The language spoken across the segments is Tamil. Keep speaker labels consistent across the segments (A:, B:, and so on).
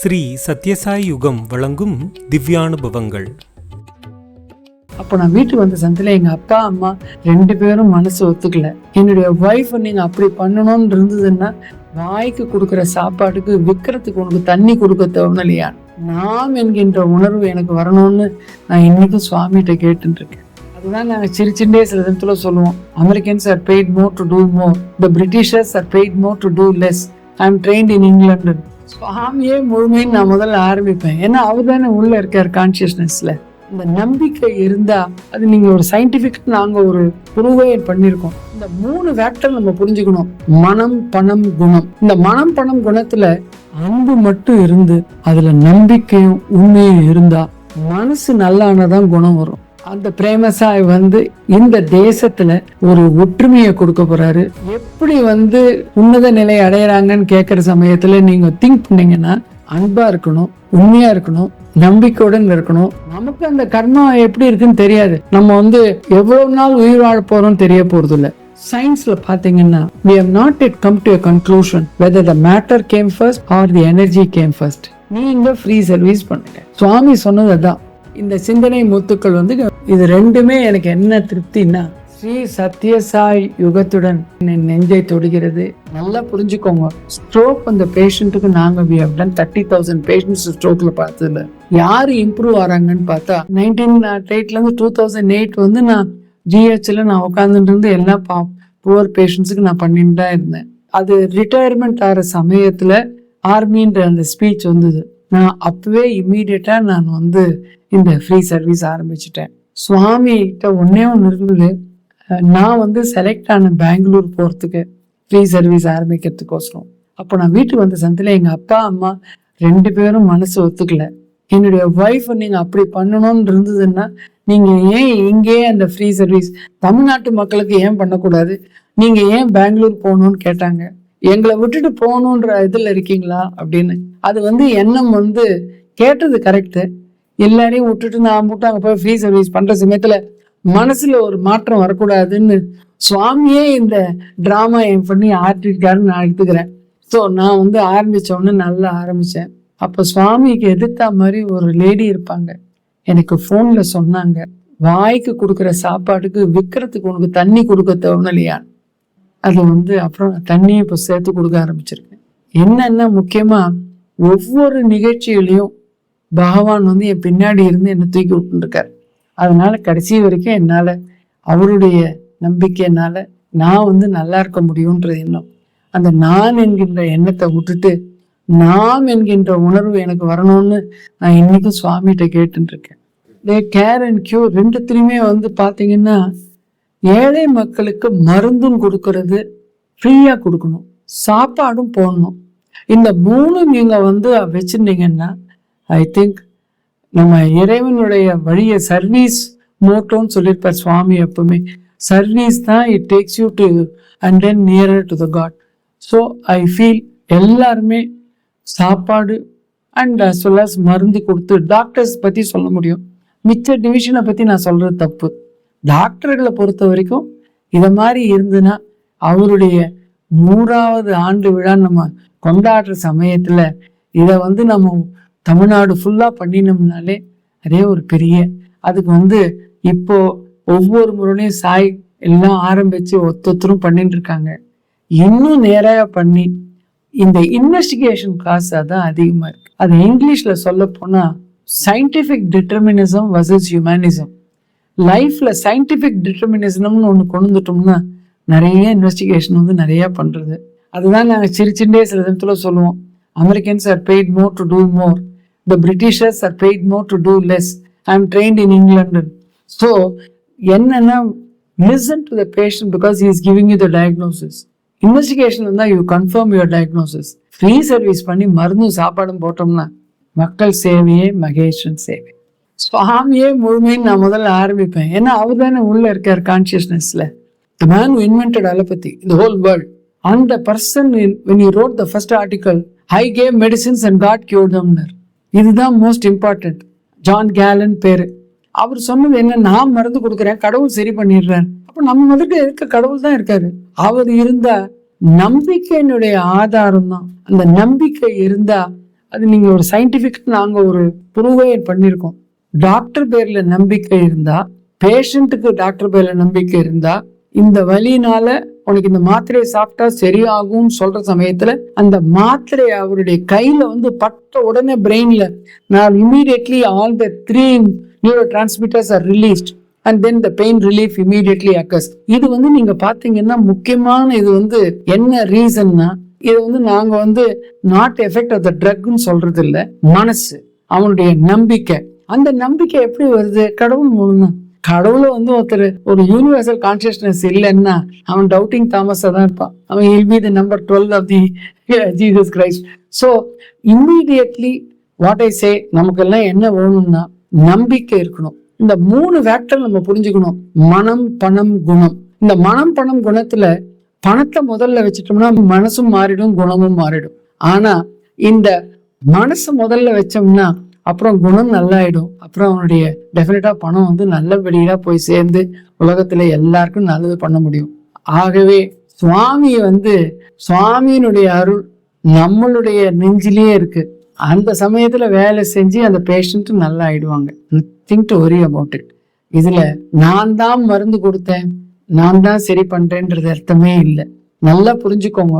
A: ஸ்ரீ சத்யசாய் யுகம் வழங்கும் திவ்யானுபவங்கள்.
B: அப்போ நான் வீட்டுக்கு வந்த சந்தில எங்க அப்பா அம்மா ரெண்டு பேரும் மனசு ஒத்துக்கல. என்னுடைய ஒய்ஃப் நீங்க அப்படி பண்ணணும்னு இருந்ததுன்னா வாய்க்கு கொடுக்குற சாப்பாட்டுக்கு விற்கிறதுக்கு உனக்கு தண்ணி கொடுக்க தோணலையா? நாம் என்கின்ற உணர்வு எனக்கு வரணும்னு நான் இன்னைக்கும் சுவாமிகிட்ட கேட்டுட்டு இருக்கேன். அதுதான் நாங்கள் சிரிச்சுட்டே சில இடத்துல சொல்லுவோம். Americans are paid more to do more the Britishers are paid more to do less I am trained in England சுவாமியே முழுமைன்னு நான் முதல்ல ஆரம்பிப்பேன். ஏன்னா அவர் தானே உள்ள இருக்கார் கான்சியஸ்னஸ்ல இந்த நம்பிக்கை இருந்தா அது நீங்க ஒரு சயின்டிபிக் நாங்க ஒரு ப்ரூவே பண்ணியிருக்கோம் இந்த மூணு ஃபேக்டர் நம்ம புரிஞ்சுக்கணும். மனம் பணம் குணம். இந்த மனம் பணம் குணத்துல அன்பு மட்டும் இருந்து அதுல நம்பிக்கையும் உண்மையும் இருந்தா மனசு நல்லானதான் குணம் வரும். அந்த பிரேமசாய் வந்து இந்த தேசத்துல ஒரு ஒற்றுமையை கொடுக்க போறாரு. எப்படி வந்து உன்னத நிலை அடையிறாங்கன்னு கேட்குற சமயத்துல நீங்க திங்க் பண்ணீங்கன்னா அன்பா இருக்கணும் உண்மையா இருக்கணும் நம்பிக்கையுடன் இருக்கணும். நமக்கு அந்த கர்மா எப்படி இருக்குன்னு தெரியாது. நம்ம வந்து எவ்வளவு நாள் உயிர் வாழ போறோம் தெரிய போறது இல்லை சயின்ஸ்ல பாத்தீங்கன்னா we have not it come to conclusion whether the matter came first or the energy came first நீங்க ஃப்ரீ சர்வீஸ் பண்ணுங்க. சுவாமி சொன்னது அதான். இந்த சிந்தனை முத்துக்கள் வந்து இது ரெண்டுமே எனக்கு என்ன திருப்தின்னா ஸ்ரீ சத்யசாய் யுகத்துடன் என் நெஞ்சை தொடுகிறது. நல்லா புரிஞ்சுக்கோங்க. ஸ்ட்ரோக் அந்த பேஷண்ட்டுக்கு நாங்க we have done thirty thousand patients ஸ்ட்ரோக்ல பார்த்ததுல. யார் இம்ப்ரூவ் ஆறாங்கன்னு பார்த்தா நைன்டீன் எயிட்ல இருந்து டூ தௌசண்ட் எயிட் வந்து நான் ஜிஹெச்சில் நான் உட்காந்துட்டு இருந்து எல்லா பா புவர் பேஷண்ட்ஸுக்கு நான் பண்ணிட்டு தான் இருந்தேன். அது ரிட்டையர்மெண்ட் ஆகிற சமயத்தில் ஆர்மின்ற அந்த ஸ்பீச் வந்தது. நான் அப்பவே இம்மீடியட்டாக நான் வந்து இந்த ஃப்ரீ சர்வீஸ் ஆரம்பிச்சிட்டேன். சுவாமிகிட்ட ஒன்றே ஒன்று இருந்தது. நான் வந்து செலக்ட் ஆன பெங்களூர் போகிறதுக்கு ஃப்ரீ சர்வீஸ் ஆரம்பிக்கிறதுக்கோசரம். அப்போ நான் வீட்டுக்கு வந்த சந்தில் எங்கள் அப்பா அம்மா ரெண்டு பேரும் மனசு ஒத்துக்கல. என்னுடைய ஒய்ஃப் நீங்கள் அப்படி பண்ணணும்னு இருந்ததுன்னா நீங்கள் ஏன் இங்கேயே அந்த ஃப்ரீ சர்வீஸ் தமிழ்நாட்டு மக்களுக்கு ஏன் பண்ணக்கூடாது? நீங்கள் ஏன் பெங்களூர் போகணும்னு கேட்டாங்க. எங்களை விட்டுட்டு போகணுன்ற இதில் இருக்கீங்களா? அப்படின்னு. அது வந்து எண்ணம் வந்து கேட்டது கரெக்டு எல்லாரையும் விட்டுட்டு நான் மட்டும் அங்கே போய் ஃப்ரீ சர்வீஸ் பண்ணுற சமயத்தில் மனசில் ஒரு மாற்றம் வரக்கூடாதுன்னு சுவாமியே இந்த ட்ராமா என் பண்ணி ஆற்றிருக்காருன்னு நான் எடுத்துக்கிறேன். ஸோ நான் வந்து ஆரம்பித்தோடனே நல்லா ஆரம்பித்தேன் அப்போ சுவாமிக்கு எதிர்த்தா மாதிரி ஒரு லேடி இருப்பாங்க. எனக்கு ஃபோனில் சொன்னாங்க வாய்க்கு கொடுக்குற சாப்பாட்டுக்கு விற்கிறதுக்கு உனக்கு தண்ணி கொடுக்க தோணலையா? அது வந்து அப்புறம் தண்ணியை இப்போ சேர்த்து கொடுக்க ஆரம்பிச்சிருக்கேன். என்னென்ன முக்கியமாக ஒவ்வொரு நிகழ்ச்சியிலையும் பகவான் வந்து என் பின்னாடி இருந்து என்னை தூக்கி விட்டுருக்காரு. அதனால கடைசி வரைக்கும் என்னால் அவருடைய நம்பிக்கையினால நான் வந்து நல்லா இருக்க முடியுன்ற எண்ணம். அந்த நான் என்கின்ற எண்ணத்தை விட்டுட்டு நாம் என்கின்ற உணர்வு எனக்கு வரணும்னு நான் இன்னைக்கும் சுவாமிகிட்ட கேட்டுருக்கேன் டே கேர் அண்ட் கியூர் ரெண்டுத்திலையுமே வந்து பார்த்தீங்கன்னா ஏழை மக்களுக்கு மருந்தும் கொடுக்கறது ஃப்ரீயாக கொடுக்கணும். சாப்பாடும் போடணும். இந்த மூணு நீங்கள் வந்து வச்சிருந்தீங்கன்னா ஐ திங்க் நம்ம இறைவனுடைய வழியை சர்வீஸ் மோட்டோன்னு சொல்லியிருப்பார் சுவாமி எப்பவுமே. சர்வீஸ் தான் it takes you to and then nearer to the god so I feel எல்லாருமே சாப்பாடு அண்ட் அஸ் வெல் அஸ் மருந்து கொடுத்து டாக்டர்ஸ் பற்றி சொல்ல முடியும். மிச்ச டிவிஷனை பற்றி நான் சொல்கிறது தப்பு. டாக்டர்களை பொறுத்த வரைக்கும் இதை மாதிரி இருந்துன்னா அவருடைய நூறாவது ஆண்டு விழா நம்ம கொண்டாடுற சமயத்தில் இதை வந்து நம்ம தமிழ்நாடு ஃபுல்லாக பண்ணினோம்னாலே அதே ஒரு பெரிய அதுக்கு வந்து இப்போ ஒவ்வொரு முறையும் சாய் எல்லாம் ஆரம்பித்து ஒத்தொத்தரும் பண்ணிட்டு இருக்காங்க இன்னும் நேராக பண்ணி இந்த இன்வெஸ்டிகேஷன் காசு அதான் அதிகமாக இருக்கு. அது இங்கிலீஷில் சொல்ல போனால் சயின்டிஃபிக் டிட்டர்மினிசம் வர்சஸ் ஹியூமனிசம் லைஃப்பில் சயின்டிஃபிக் டிட்டர்மினிசம்னு ஒன்று கொண்டு வந்துட்டோம்னா நிறைய இன்வெஸ்டிகேஷன் வந்து நிறையா பண்ணுறது அதுதான் நாங்கள் சிரிச்சுட்டே சில இடத்துல சொல்லுவோம். Americans are paid more to do more the Britishers are paid more to do less I am trained in England so என்னென்னா listen to the patient because is giving you the diagnosis investigation இருந்தால் you confirm your diagnosis free service பண்ணி மருந்தும் சாப்பாடும் போட்டோம்னா மக்கள் சேவையே மகேஷன் சேவை. சுவாமியே முழுமைன்னு நான் முதல்ல ஆரம்பிப்பேன். ஏன்னா அவர் தானே உள்ளே இருக்கார் கான்சியஸ்னஸ்ல the man who invented allopathy the whole world அந்த person when you wrote the first article I gave medicines and god cure தம்னர் இதுதான் மோஸ்ட் இம்பார்ட்டன்ட் ஜான் கேலன் பேர். அவர் சொன்னது என்ன? நான் மருந்து கொடுக்குறேன் கடவுள் சரி பண்ணிடுறார். அப்போ நம்ம முதல்ல இருக்க கடவுள் தான் இருக்காரு. அவர் இருந்தா நம்பிக்கையினுடைய ஆதாரம் தான் அந்த நம்பிக்கை இருந்தா அது நீங்க ஒரு சயின்டிபிக் நாங்க ஒரு ப்ரூவே பண்ணியிருக்கோம் டாக்டர் பேர்ல நம்பிக்கை இருந்தா பேஷண்ட்டுக்கு டாக்டர் பேர்ல நம்பிக்கை இருந்தா இந்த வழியினால உனக்கு இந்த மாத்திரையை சாப்பிட்டா சரியாகும்னு சொல்ற சமயத்துல அந்த மாத்திரை அவருடைய கையில வந்து பட்ட உடனே பிரெயின்ல நான் immediately all the three neurotransmitters are released and then the pain relief immediately occurs இது வந்து நீங்க பாத்தீங்கன்னா முக்கியமான இது வந்து என்ன ரீசன்னா இது வந்து நாங்க வந்து நாட் எஃபெக்ட் ஆஃப் த ட்ரக்னு சொல்றது இல்லை மனசு அவனுடைய நம்பிக்கை. அந்த நம்பிக்கை எப்படி வருது? கடவுள் மூலம். கடவுளை வந்து ஒருத்தர் ஒரு யூனிவர்சல் கான்சியஸ்னஸ் இல்லைன்னா அவன் டவுட்டிங் தாமஸாக தான் இருப்பான். அவன் will be the number twelve of the Jesus Christ so immediately what I say நமக்கெல்லாம் என்ன வேணும்னா நம்பிக்கை இருக்கணும். இந்த மூணு ஃபேக்டர் நம்ம புரிஞ்சுக்கணும். மனம் பணம் குணம். இந்த மனம் பணம் குணத்துல பணத்தை முதல்ல வச்சுட்டோம்னா மனசும் மாறிடும் குணமும் மாறிடும். ஆனா இந்த மனசு முதல்ல வச்சோம்னா அப்புறம் குணம் நல்லாயிடும். அப்புறம் அவனுடைய டெஃபினட்டா பணம் வந்து நல்லபடியா போய் சேர்ந்து உலகத்துல எல்லாருக்கும் நல்லது பண்ண முடியும். ஆகவே சுவாமி வந்து சுவாமியினுடைய அருள் நம்மளுடைய நெஞ்சிலேயே இருக்கு. அந்த சமயத்துல வேலை செஞ்சு அந்த பேஷண்ட் நல்லா ஆயிடுவாங்க nothing to worry about it இதுல நான் தான் மருந்து கொடுத்தேன் நான் தான் சரி பண்றேன்றது அர்த்தமே இல்லை. நல்லா புரிஞ்சுக்கோங்க.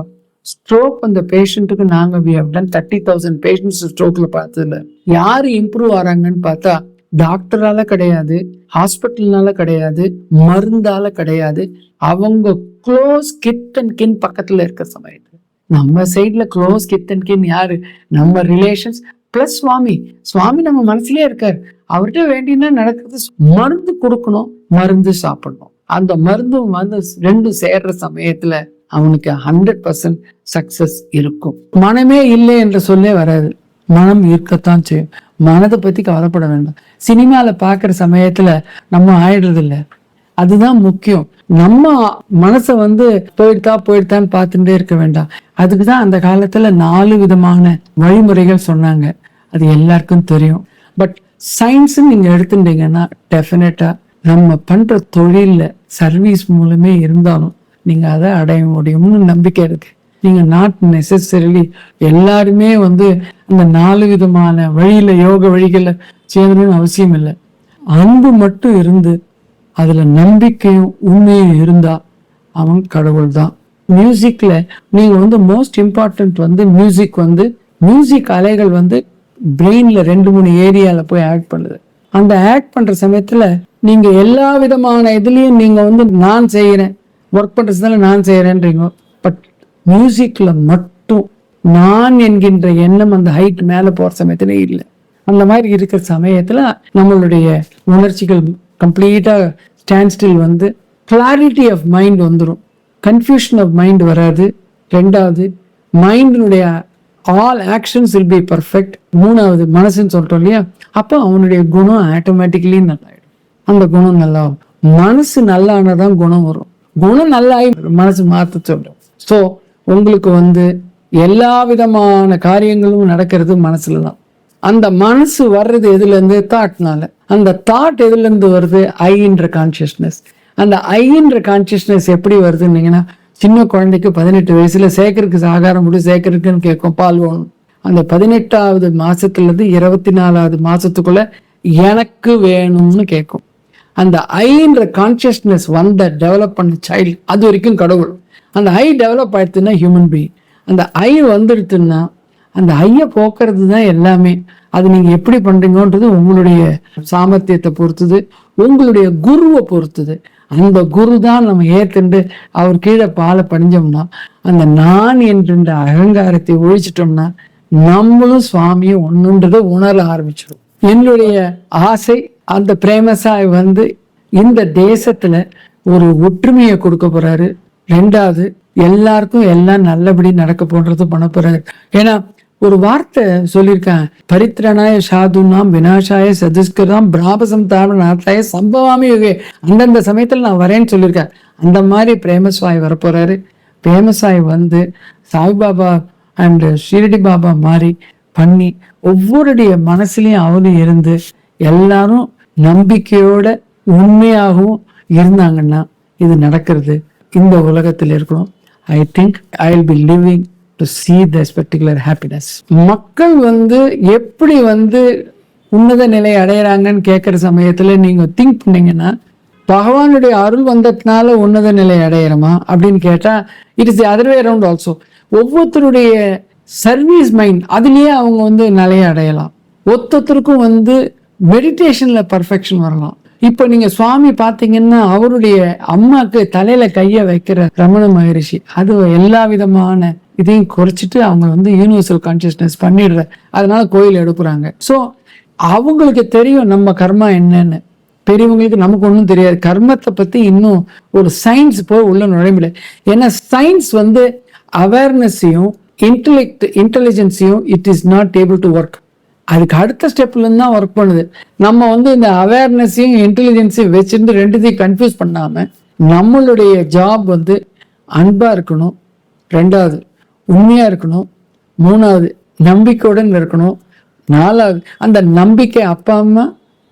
B: ஸ்ட்ரோக் அந்த பேஷண்ட்டுக்கு நாங்க we have done thirty thousand patients ஸ்ட்ரோக்ல பார்த்ததுல. யாரு இம்ப்ரூவ் ஆறாங்கன்னு பார்த்தா டாக்டரால கிடையாது ஹாஸ்பிட்டல்னால கிடையாது மருந்தால கிடையாது. அவங்க க்ளோஸ் கிட் அண்ட் கின் பக்கத்துல இருக்க சமயத்துல. நம்ம சைடில் க்ளோஸ் கிட் அண்ட் கின் யாரு? நம்ம ரிலேஷன்ஸ் ப்ளஸ் சுவாமி சுவாமி நம்ம மனசுலயே இருக்கார். அவர்கிட்ட வேண்டினா நடக்கிறது மருந்து கொடுக்கணும் மருந்து சாப்பிடணும். அந்த மருந்தும் வந்து ரெண்டும் சேர்ற சமயத்துல அவனுக்கு ஹண்ட்ரட் பர்சன்ட் சக்சஸ் இருக்கும். மனமே இல்லை என்ற சொல்லே வராது. மனம் ஈர்க்கத்தான் செய்யும். மனதை பத்தி கவலைப்பட வேண்டாம். சினிமாவில் பாக்குற சமயத்துல நம்ம ஆயிடுறது இல்ல அதுதான் முக்கியம். நம்ம மனசை வந்து போயிடுதா போயிடுதான்னு பார்த்துட்டே இருக்க வேண்டாம். அதுக்கு தான் அந்த காலத்துல நாலு விதமான வழிமுறைகள் சொன்னாங்க. அது எல்லாருக்கும் தெரியும். பட் சயின்ஸ் நீங்க எடுத்துட்டீங்கன்னா டெஃபினட்டா நம்ம பண்ற தொழில்ல சர்வீஸ் மூலமே இருந்தாலும் நீங்க அதை அடைய முடியும்னு நம்பிக்கை இருக்கு. நீங்க நாட் நெசசரிலி எல்லாருமே வந்து அந்த நாலு விதமான வழியில யோக வழிகளை சேரணும்னு அவசியம் இல்லை. அன்பு மட்டும் இருந்து அதுல நம்பிக்கையும் உண்மையும் இருந்தா அவன் கடவுள் தான். மியூசிக்ல நீங்க வந்து மோஸ்ட் இம்பார்ட்டன்ட் வந்து மியூசிக் வந்து மியூசிக் அலைகள் வந்து பிரெயின்ல ரெண்டு மூணு ஏரியால போய் ஆக்ட் பண்ணுது. அந்த ஆக்ட் பண்ற சமயத்துல நீங்க எல்லா விதமான இதுலயும் நீங்க வந்து நான் செய்யறேன் ஒர்க் பண்றதுனால நான் செய்யறேன்றீங்க. பட் மியூசிக்ல மட்டும் நான் என்கின்ற எண்ணம் அந்த ஹைட் மேலே போகிற சமயத்துல இல்லை. அந்த மாதிரி இருக்கிற சமயத்தில் நம்மளுடைய உணர்ச்சிகள் கம்ப்ளீட்டாக ஸ்டாண்ட் ஸ்டில் வந்து கிளாரிட்டி ஆஃப் மைண்ட் வந்துடும் கன்ஃபியூஷன் ஆஃப் மைண்ட் வராது. ரெண்டாவது மைண்டினுடைய all actions will be perfect மூணாவது மனசுன்னு சொல்கிறோம் இல்லையா? அப்போ அவனுடைய குணம் ஆட்டோமேட்டிக்கலி நல்லாயிடும். அந்த குணம் நல்லா மனசு நல்லானதான் குணம் வரும். குணம் நல்லாயி மனசு மாற்ற சொல்லும். ஸோ உங்களுக்கு வந்து எல்லா விதமான காரியங்களும் நடக்கிறது மனசுல தான் அந்த மனசு வர்றது எதுலேருந்து? தாட்னால அந்த தாட் எதுலேருந்து வருது? ஐன்ற கான்சியஸ்னஸ் அந்த ஐன்ற கான்சியஸ்னஸ் எப்படி வருதுன்னீங்கன்னா சின்ன குழந்தைக்கு பதினெட்டு வயசுல சேகருக்கு ஆகாரம் முடி சேகருக்குன்னு கேட்கும் பால் வேணும் அந்த பதினெட்டாவது மாசத்துலேருந்து இருபத்தி நாலாவது மாசத்துக்குள்ள எனக்கு வேணும்னு கேட்கும். அந்த ஐன்ற கான்சியஸ்னஸ் வந்த டெவலப் பண்ண சைல்டு அது வரைக்கும் கடவுள். அந்த ஐ டெவலப் ஆயிடுச்சுன்னா ஹியூமன் பீயிங் அந்த ஐ வந்துடுச்சுன்னா அந்த ஐயை போக்குறது தான் எல்லாமே. அது நீங்கள் எப்படி பண்ணுறீங்கன்றது உங்களுடைய சாமர்த்தியத்தை பொறுத்தது உங்களுடைய குருவை பொறுத்தது. அந்த குரு தான் நம்ம ஏத்துண்டு அவர் கீழே பாலை பணிஞ்சோம்னா அந்த நான் என்கின்ற அகங்காரத்தை ஒழிச்சிட்டோம்னா நம்மளும் சுவாமியும் ஒன்றுன்றதை உணர ஆரம்பிச்சிடும். என்னுடைய ஆசை அந்த பிரேமசாய் வந்து இந்த தேசத்துல ஒரு ஒற்றுமையை கொடுக்க போறாரு. ரெண்டாவது எல்லாருக்கும் எல்லாம் நல்லபடி நடக்க போன்றது பண்ண போறாரு ஏன்னா ஒரு வார்த்தை சொல்லியிருக்கேன் பரித்ரணாய சாதுனாம் வினாஷாய சதுஷ்கராம் பிராபசம் தாரணாத்தாய சம்பவாமி யுகே. அந்தந்த சமயத்தில் நான் வரேன்னு சொல்லியிருக்கேன் அந்த மாதிரி பிரேமசாய் வரப்போறாரு. பிரேமசாய் வந்து சாய்பாபா அண்ட் ஷீரடி பாபா மாதிரி பண்ணி ஒவ்வொருடைய மனசுலையும் அவரும் இருந்து எல்லாரும் நம்பிக்கையோட உண்மையாகவும் இருந்தாங்கன்னா இது நடக்கிறது. இந்த உலகத்தில் இருக்கணும் I think I will be living to see this particular happiness மக்கள் வந்து எப்படி வந்து உன்னத நிலை அடையிறாங்கன்னு கேட்குற சமயத்தில் நீங்கள் திங்க் பண்ணீங்கன்னா பகவானுடைய அருள் வந்ததுனால உன்னத நிலை அடையிறோமா அப்படின்னு கேட்டால் it is other way around also ஒவ்வொருத்தருடைய சர்வீஸ் மைண்ட் அதுலேயே அவங்க வந்து நிலையை அடையலாம். ஒத்தொத்தருக்கும் வந்து மெடிடேஷனில் பர்ஃபெக்ஷன் வரலாம். இப்போ நீங்க சுவாமி பார்த்தீங்கன்னா அவருடைய அம்மாக்கு தலையில கையை வைக்கிற ரமண மகரிஷி. அது எல்லா விதமான இதையும் குறைச்சிட்டு அவங்க வந்து யூனிவர்சல் கான்சியஸ்னஸ் பண்ணிடுற. அதனால கோயில் எடுப்புறாங்க ஸோ அவங்களுக்கு தெரியும் நம்ம கர்மா என்னன்னு. பெரியவங்களுக்கு நமக்கு ஒன்றும் தெரியாது. கர்மத்தை பத்தி இன்னும் ஒரு சயின்ஸ் போய் உள்ள நுழைய ஏன்னா சயின்ஸ் வந்து அவேர்னஸையும் intellect இன்டெலிஜென்ஸையும் it is not able to work அதுக்கு அடுத்த ஸ்டெப்லேருந்து தான் ஒர்க் பண்ணுது. நம்ம வந்து இந்த அவேர்னஸையும் இன்டெலிஜென்ஸையும் வச்சுருந்து ரெண்டுத்தையும் கன்ஃபியூஸ் பண்ணாமல் நம்மளுடைய ஜாப் வந்து அன்பாக இருக்கணும். ரெண்டாவது உண்மையாக இருக்கணும். மூணாவது நம்பிக்கையுடன் இருக்கணும். நாலாவது அந்த நம்பிக்கை அப்பா அம்மா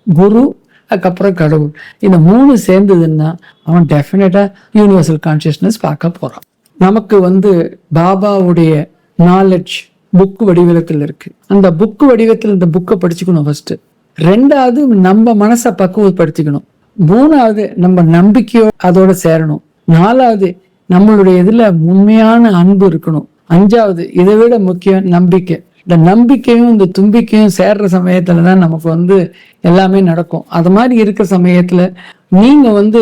B: குரு அதுக்கப்புறம் கடவுள். இந்த மூணு சேர்ந்ததுன்னா அவன் டெஃபினட்டாக யூனிவர்சல் கான்சியஸ்னஸ் பார்க்க போகிறான் நமக்கு வந்து பாபாவுடைய நாலெட்ஜ் புக் வடிவத்தில் இருக்கு. அந்த புக் வடிவத்தில் இந்த புக்கை படிச்சுக்கணும் ஃபர்ஸ்ட் ரெண்டாவது நம்ம மனசை பக்குவப்படுத்திக்கணும். மூணாவது நம்ம நம்பிக்கையோ அதோட சேரணும். நாலாவது நம்மளுடைய இதுல உண்மையான அன்பு இருக்கணும். அஞ்சாவது இதை விட முக்கியம் நம்பிக்கை. இந்த நம்பிக்கையும் இந்த தும்பிக்கையும் சேர்ற சமயத்துல தான் நமக்கு வந்து எல்லாமே நடக்கும். அது மாதிரி இருக்கிற சமயத்துல நீங்க வந்து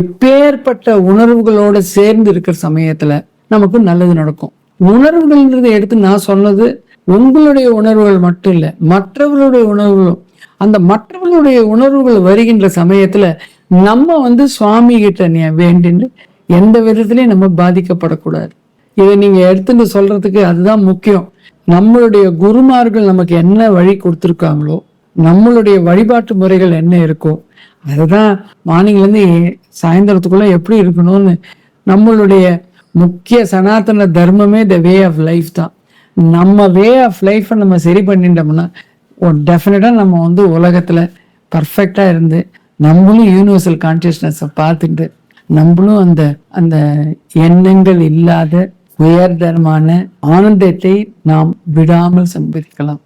B: எப்பேற்பட்ட உணர்வுகளோட சேர்ந்து இருக்கிற சமயத்துல நமக்கு நல்லது நடக்கும். உணர்வுகள்ன்றதை எடுத்து நான் சொன்னது உங்களுடைய உணர்வுகள் மட்டும் இல்லை மற்றவர்களுடைய உணர்வுகளும். அந்த மற்றவர்களுடைய உணர்வுகள் வருகின்ற சமயத்துல நம்ம வந்து சுவாமி கிட்ட நீ வேண்டின்னு எந்த விதத்திலையும் நம்ம பாதிக்கப்படக்கூடாது. இதை நீங்க எடுத்துட்டு சொல்றதுக்கு அதுதான் முக்கியம். நம்மளுடைய குருமார்கள் நமக்கு என்ன வழி கொடுத்துருக்காங்களோ நம்மளுடைய வழிபாட்டு முறைகள் என்ன இருக்கோ அதுதான் மார்னிங்ல இருந்து சாயந்தரத்துக்குள்ள எப்படி இருக்கணும்னு நம்மளுடைய முக்கிய சனாதன தர்மமே த வே ஆஃப் லைஃப் தான். நம்ம வே ஆஃப் லைஃப்பை நம்ம சரி பண்ணிட்டோம்னா டெஃபினட்டாக நம்ம வந்து உலகத்தில் பர்ஃபெக்டாக இருந்து நம்மளும் யூனிவர்சல் கான்சியஸ்னஸை பார்த்துட்டு நம்மளும் அந்த அந்த எண்ணங்கள் இல்லாத உயர்தரமான ஆனந்தத்தை நாம் விடாமல் சம்பாதிக்கலாம்.